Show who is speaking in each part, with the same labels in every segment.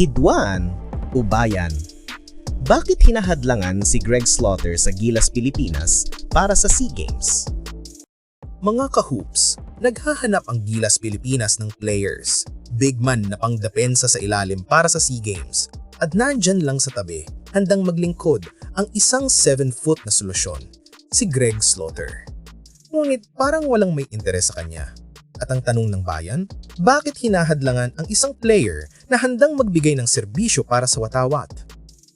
Speaker 1: Hidwaan o bayan? Bakit hinahadlangan si Greg Slaughter sa Gilas, Pilipinas para sa SEA Games?
Speaker 2: Mga kahoops, naghahanap ang Gilas Pilipinas ng players. Big man na pangdepensa sa ilalim para sa SEA Games. At nandyan lang sa tabi, handang maglingkod ang isang 7-foot na solusyon, si Greg Slaughter. Ngunit parang walang may interes sa kanya. At ang tanong ng bayan, bakit hinahadlangan ang isang player na handang magbigay ng serbisyo para sa watawat?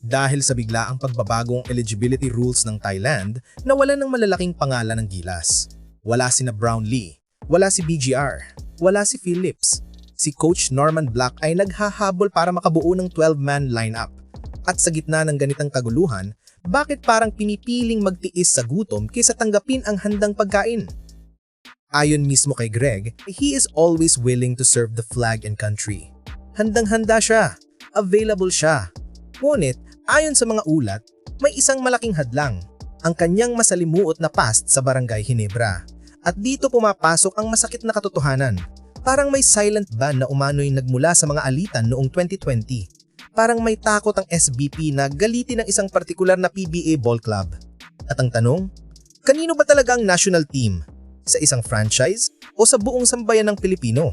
Speaker 2: Dahil sa biglaang pagbabagong eligibility rules ng Thailand, nawalan ng malalaking pangalan ng gilas. Wala si na Brownlee, wala si BGR, wala si Phillips. Si Coach Norman Black ay naghahabol para makabuo ng 12-man lineup. At sa gitna ng ganitang kaguluhan, bakit parang pinipiling magtiis sa gutom kaysa tanggapin ang handang pagkain? Ayon mismo kay Greg, he is always willing to serve the flag and country. Handang-handa siya, available siya. Ngunit, ayon sa mga ulat, may isang malaking hadlang, ang kanyang masalimuot na past sa Barangay Hinebra. At dito pumapasok ang masakit na katotohanan. Parang may silent ban na umano'y nagmula sa mga alitan noong 2020. Parang may takot ang SBP na galitin ng isang partikular na PBA ball club. At ang tanong, kanino ba talaga ang national team? Sa isang franchise o sa buong sambayan ng Pilipino?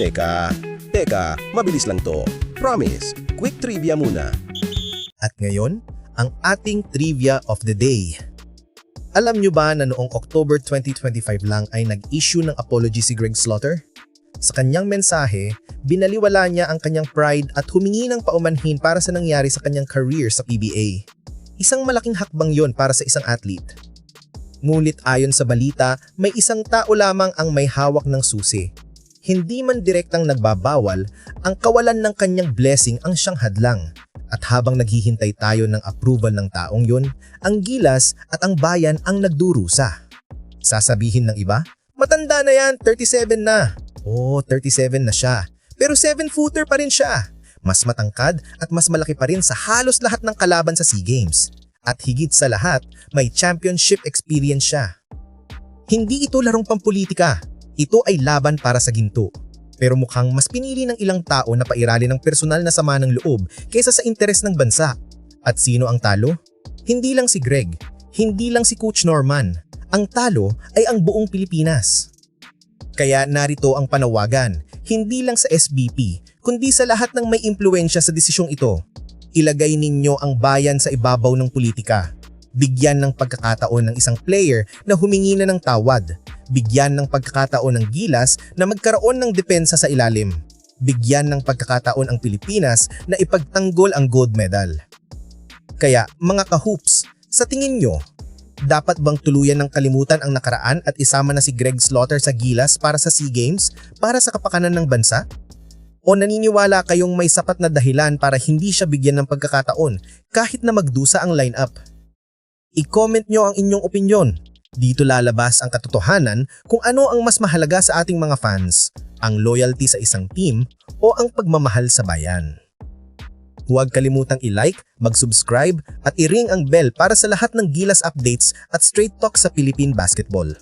Speaker 3: Teka, teka, mabilis lang to. Promise, quick trivia muna.
Speaker 2: At ngayon, ang ating trivia of the day. Alam nyo ba na noong October 2025 lang ay nag-issue ng apology si Greg Slaughter? Sa kanyang mensahe, binaliwala niya ang kanyang pride at humingi ng paumanhin para sa nangyari sa kanyang career sa PBA. Isang malaking hakbang yon para sa isang athlete. Ngunit ayon sa balita, may isang tao lamang ang may hawak ng susi. Hindi man direktang nagbabawal, ang kawalan ng kanyang blessing ang siyang hadlang. At habang naghihintay tayo ng approval ng taong yun, ang gilas at ang bayan ang nagdurusa. Sasabihin ng iba, matanda na yan, 37 na. Oo, 37 na siya. Pero 7-footer pa rin siya. Mas matangkad at mas malaki pa rin sa halos lahat ng kalaban sa SEA Games. At higit sa lahat, may championship experience siya. Hindi ito larong pampolitika. Ito ay laban para sa ginto. Pero mukhang mas pinili ng ilang tao na pairali ng personal na sama ng loob kaysa sa interes ng bansa. At sino ang talo? Hindi lang si Greg, hindi lang si Coach Norman. Ang talo ay ang buong Pilipinas. Kaya narito ang panawagan, hindi lang sa SBP, kundi sa lahat ng may impluensya sa desisyong ito. Ilagay ninyo ang bayan sa ibabaw ng politika. Bigyan ng pagkakataon ng isang player na humingi na ng tawad. Bigyan ng pagkakataon ng gilas na magkaroon ng depensa sa ilalim. Bigyan ng pagkakataon ang Pilipinas na ipagtanggol ang gold medal. Kaya mga kahoops, sa tingin nyo, dapat bang tuluyan ng kalimutan ang nakaraan at isama na si Greg Slaughter sa gilas para sa SEA Games para sa kapakanan ng bansa? O naniniwala kayong may sapat na dahilan para hindi siya bigyan ng pagkakataon kahit na magdusa ang lineup? I-comment nyo ang inyong opinyon. Dito lalabas ang katotohanan kung ano ang mas mahalaga sa ating mga fans, ang loyalty sa isang team o ang pagmamahal sa bayan. Huwag kalimutang i-like, mag-subscribe at i-ring ang bell para sa lahat ng Gilas updates at straight talk sa Philippine basketball.